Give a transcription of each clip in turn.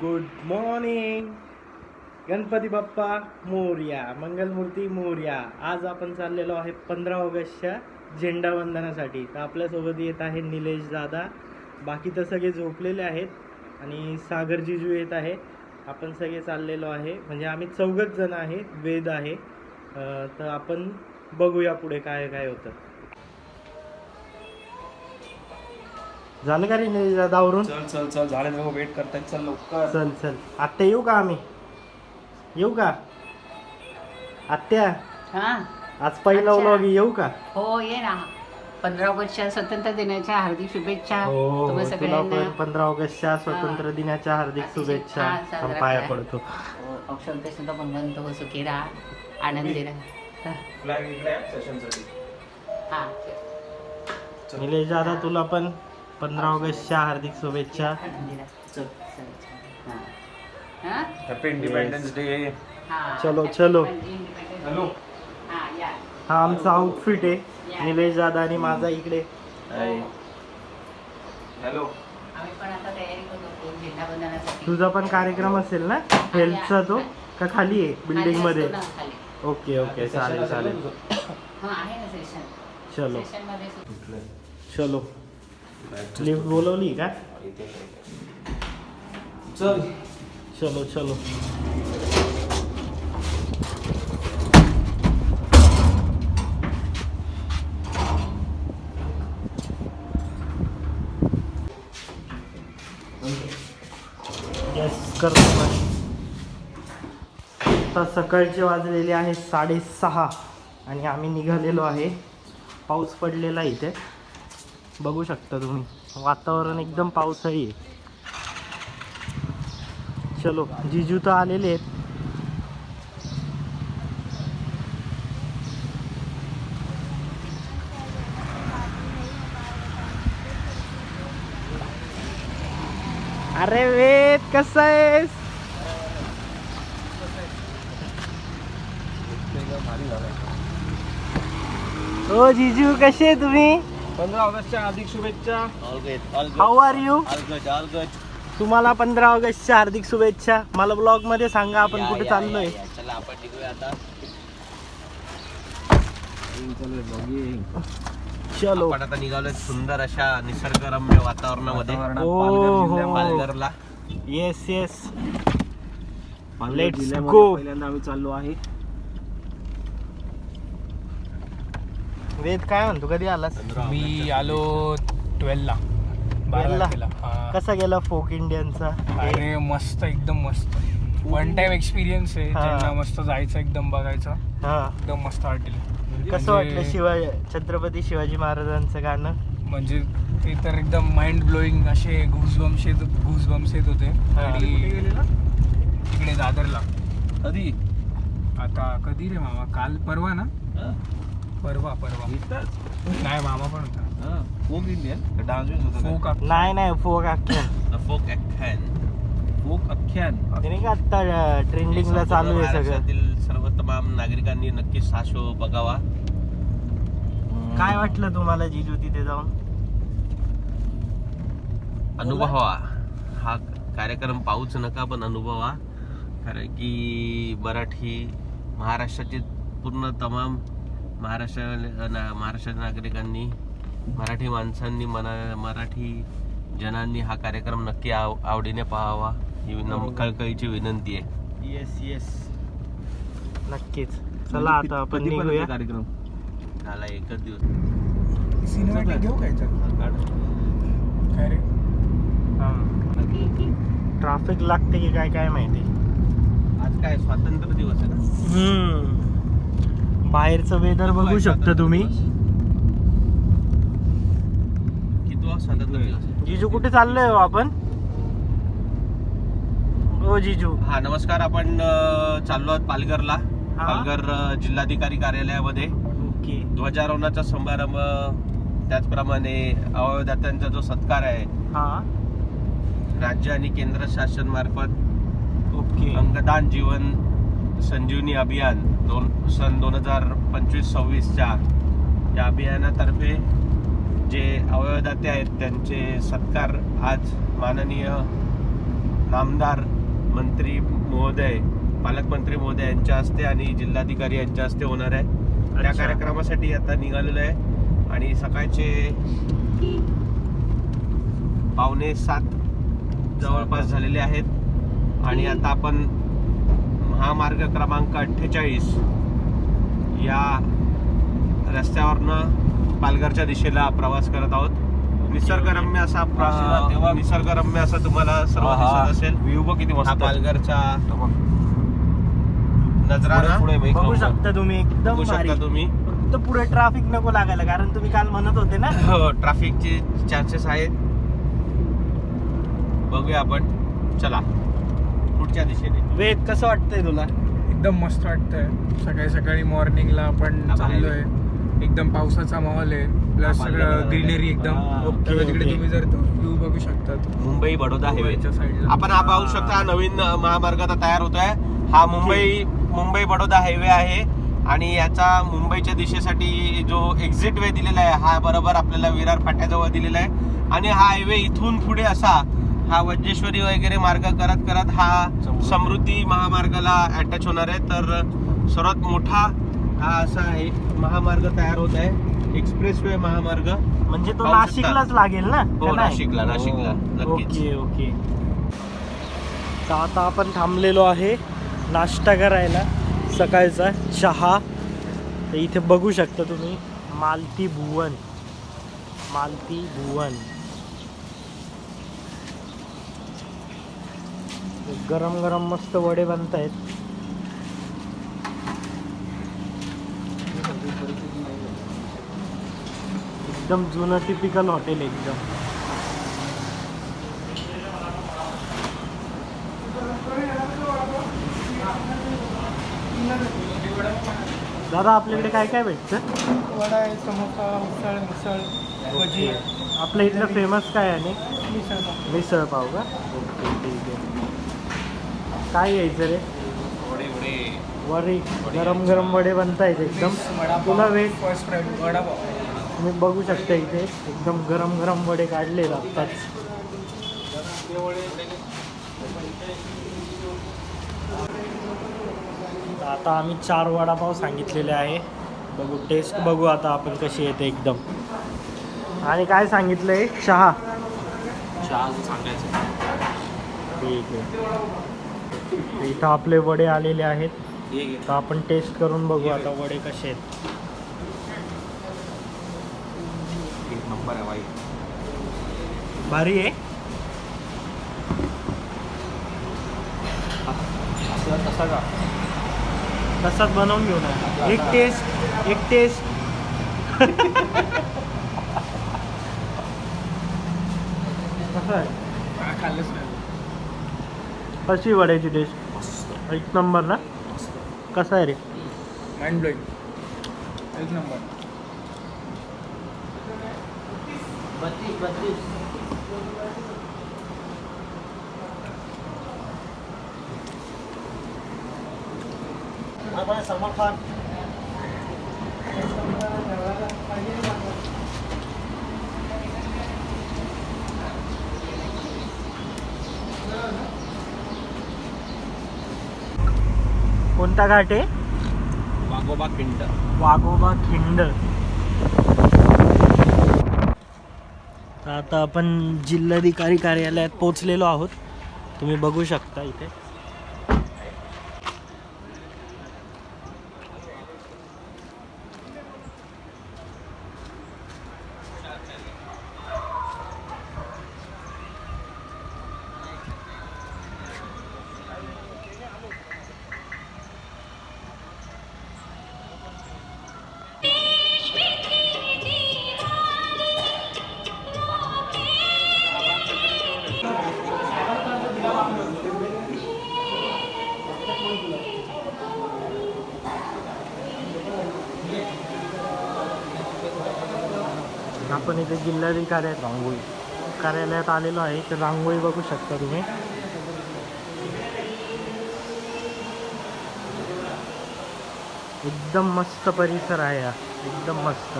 Good morning Ganpati Bappa Morya Mangalmurti Morya. आज आपण चाललेलो आहे पंधरा ऑगस्टच्या झेंडा वंदनासाठी. तर आपल्यासोबत येत आहे निलेश दादा. बाकी तर सगळे झोपलेले आहेत आणि सागर जिजू येत आहे. आपण सगळे चाललेलो आहे. म्हणजे आम्ही चौघच जण आहे वेद आहे. तर आपण बघूया पुढे काय काय होतं. झालं का रे आवरून चल चल चल झाले ना वेट करतायत चल लवकर. चल चल. आत्या येऊ का आम्ही? येऊ का? आत्या? हा. आज पहिला अच्छा. व्लॉग येऊ का? हो ये ना. पंधरा ऑगस्टच्या स्वतंत्र दिनाच्या हार्दिक शुभेच्छा हो तुम्हा सगळ्यांना. पंधरा ऑगस्टच्या स्वातंत्र्य दिनाच्या हार्दिक शुभेच्छा. छान साजरा आपण पाया करा. पडतो. हो, अक्षर ते सुद्धा भगवंत हो. सुखी राहा आनंदी राहा फ्लॅग हा. निलेश दादा तुला पण पंधरा ऑगस्टच्या हार्दिक शुभेच्छा. हा. हा? हॅपी इंडिपेंडन्स डे हा. चलो, चलो. हॅलो. हा. हा आमचा आउटफिट आहे. निलेश दादा आणि माझा इकडे. हॅलो. आम्ही पण आता तयारी करत होतो झेंडावंदनासाठी तुझा पण कार्यक्रम असेल ना? हेल्थचा तो? का खाली आहे? बिल्डिंगमध्ये. Okay okay. चालेल चालेल. हा आहे ना सेशन चलो. चलो. लिफ्ट बोलवली का चल चलो चलो आता सकाळचे वाजलेले आहे साडेसहा आणि आम्ही निघालेलो आहे. पाऊस पडलेला इथे. बघू शकता तुम्ही. वातावरण एकदम पावसाळी आहे. चलो जिजू तर आलेले आहेत. अरे वेद कसा आहेस? हो जिजू कसे तुम्ही? पंधरा ऑगस्टच्या हार्दिक शुभेच्छा. हाऊ आर यू तुम्हाला पंधरा ऑगस्टच्या हार्दिक शुभेच्छा. मला ब्लॉगमध्ये सांगा आपण कुठे चाललोय. चलो आपण आता. निघालोय सुंदर अशा निसर्गरम्य वातावरणामध्ये. ओ, हो. पालघरला. येस येस पालघर Let's जिल्ह्यामध्ये go. पहिल्यांदा आम्ही चाललो आहे. वेद काय म्हणतो? कधी आलास? मी आलो ट्वेल्वला बारा 12 ला? हा. कसा गेला फोक इंडियनचा? अरे मस्त एकदम मस्त. वन टाइम एक्सपिरियन्स आहे हा. ज्यांना मस्त जायचं एकदम बघायचं. हा. एकदम मस्त वाटेल. कसं वाटलं शिवाजी छत्रपती शिवाजी महाराजांचं गाणं? म्हणजे ते तर एकदम माइंड ब्लोईंग असे घुसबम्स येत घुसबम्स येत होते. आणि तिकडे दादरला. कधी? आता कधी रे मामा? काल परवा ना? परवा परवा. नाही मामा पण होता. फोक इंडियन डान्स होता फोक नाही नाही फोक आख्यान फोक अख्यान. फोक अख्यान. ते नाही का आता ट्रेंडिंगला चालू आहे सगळं? सर्व तमाम नागरिकांनी नक्कीच हा शो बघावा. काय वाटलं तुम्हाला जिजू तिथे जाऊन? अनुभवा. हा कार्यक्रम पाहूच नका पण अनुभवा. कारण की मराठी महाराष्ट्राचे पूर्ण तमाम महाराष्ट्र ना- महाराष्ट्राच्या नागरिकांनी मराठी माणसांनी मना मराठी जनांनी हा कार्यक्रम नक्की आव आवडीने पाहावा. ही विनम कळकळीची विनंती आहे. येस येस नक्कीच. चला आता आपण निघूया. कार्यक्रम. झाला एकच दिवस. सिनेमॅटिक घेऊ काय काय रे? ट्राफिक लागते की काय काय माहिती? आज काय स्वातंत्र्य दिवस आहे ना? बाहेरचं वेदर बघू शकता तुम्ही? जिजू कुठे चाललोय हो आपण? हो जिजू. हा नमस्कार. आपण चाललो आहोत पालघरला. पालघर जिल्हाधिकारी कार्यालयामध्ये. ध्वजारोहणाचा समारंभ त्याचप्रमाणे अवयवदात्यांचा जो सत्कार आहे हा. राज्य आणि केंद्र शासन मार्फत ओके. अंगदान जीवन संजीवनी अभियान दोन सन दोन हजार पंचवीस सव्वीसच्या या अभियानातर्फे जे अवयवदाते आहेत त्यांचे सत्कार आज माननीय आमदार मंत्री महोदय पालकमंत्री महोदय यांच्या हस्ते आणि जिल्हाधिकारी यांच्या हस्ते होणार आहे. त्या. कार्यक्रमासाठी आता निघालेलो आहे आणि सकाळचे पावणे सात जवळपास झालेले आहेत. आणि आता आपण महामार्ग क्रमांक अठ्ठेचाळीस या रस्त्यावरनं पालघरच्या दिशेला प्रवास करत आहोत. निसर्गरम्य असा तेव्हा- निसर्गरम्य असा तुम्हाला सर्व दिसत असेल. व्ह्यू बघ किती मस्त. पालघरचा. नजराना बघू. शकता तुम्ही एकदम शकता तुम्ही. फक्त पुढे ट्रॅफिक नको लागायला कारण तुम्ही काल म्हणत होते ना. हो ट्रॅफिकचे चान्सेस आहेत. बघूया आपण. चला. पुढच्या दिशेने. वेद कसं वाटतंय तुला? एकदम मस्त वाटतंय. सकाळी सकाळी मॉर्निंगला आपण चाललोय. एकदम पावसाचा माहोल आहे. प्लस सगळं ग्रीनरी एकदम हा, किंवा तिकडे ओके. तुम्ही जर तो व्ह्यू बघू शकतात. मुंबई बडोदा हायवे गोव्याच्या साईडला आपण हा पाहू शकता हा नवीन अ, महामार्ग आता तयार होतोय. हा मुंबई मुंबई बडोदा हायवे आहे. आणि याचा मुंबईच्या दिशेसाठी जो एक्झिट वे दिलेला आहे हा बरोबर आपल्याला विरार फाट्याजवळ दिलेला आहे. आणि हा हायवे इथून पुढे असा हा वज्रेश्वरी वगैरे मार्ग करत करत हा समृद्धी. महामार्गाला अटॅच होणार आहे. तर सर्वात मोठा हा असा आहे महामार्ग तयार होत आहे. एक्सप्रेस वे महामार्ग. म्हणजे तो. नाशिकलाच लागेल ना? हो? नाशिकला नाशिकला. नक्कीच. Okay okay. तर आता आपण थांबलेलो आहे नाश्ता करायला सकाळचा चहा. तर इथे बघू शकता तुम्ही मालती भुवन. मालती भुवन. गरम गरम मस्त वडे बनत आहेत एकदम जुनं टिपिकल हॉटेल एकदम. दादा आपल्याकडे काय काय भेटतं? वडा आहे समोसा उसळ मिसळ भजी. आपल्या इथलं फेमस काय आहे आणि? मिसळ मिसळ पाव का? ओके ठीक आहे. काय घ्यायचं रे? वडे गरम गरम वडे बनतायत एकदम. तुला वेट फर्स्ट तुम्ही बघू शकता इथे. एकदम गरम गरम वडे काढले तर आता आम्ही चार वडापाव सांगितलेले आहे. बघू टेस्ट बघू आता आपण कशी येते एकदम. आणि काय सांगितलंय? चहा. चहा सांगायचं. ठीक आहे. इथं आपले वडे आलेले आहेत. हे. तर आपण टेस्ट करून बघू आता वडे कसे आहेत. एक नंबर आहे बाई. भारी आहे. असं तसा का? तसाच बनवून घेऊ ना. एक टेस्ट एक टेस्ट कसं आहे. खाल्लंच नाही. कशी वड्याची टेस्ट एक नंबर ना? कसा आहे रे? माइंड ब्लोईंग एक नंबर सलमान खान कोणता घाट आहे? वाघोबा खिंड. वाघोबा खिंड. तर आता आपण जिल्हाधिकारी कार्यालयात पोचलेलो आहोत. तुम्ही बघू शकता इथे. आपण इथे जिल्हाधिकारी रांगोळी कार्यालयात आलेलो आहे. तर रांगोळी बघू शकता तुम्ही. एकदम मस्त परिसर है हा. एकदम मस्त.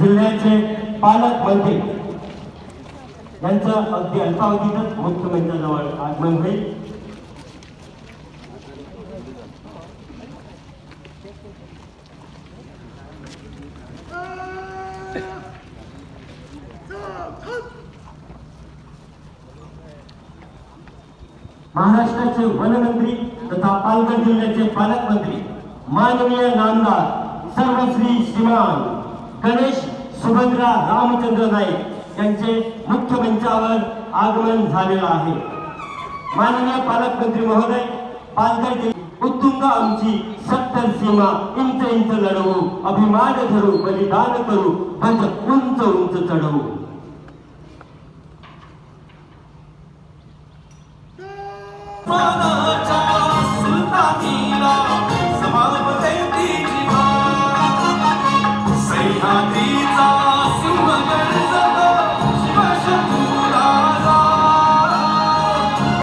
जिल्ह्याचे पालकमंत्री यांचं अगदी अल्पावधीतच मुख्यमंत्र्यांजवळ आगमन होईल. महाराष्ट्राचे वनमंत्री तथा पालघर जिल्ह्याचे पालकमंत्री माननीय नामदार सर्वश्री श्रीमान गणेश सुभद्रा रामचंद्र नाईक यांचे मुख्य मंचावर आगमन झालेलं आहे. माननीय पालकमंत्री महोदय पालघर जिल्हा उत्तुंग आमची सत्तर सीमा इंच इंच लढवू अभिमान धरू बलिदान करू भज उंच उंच चढवू. सुलतानीला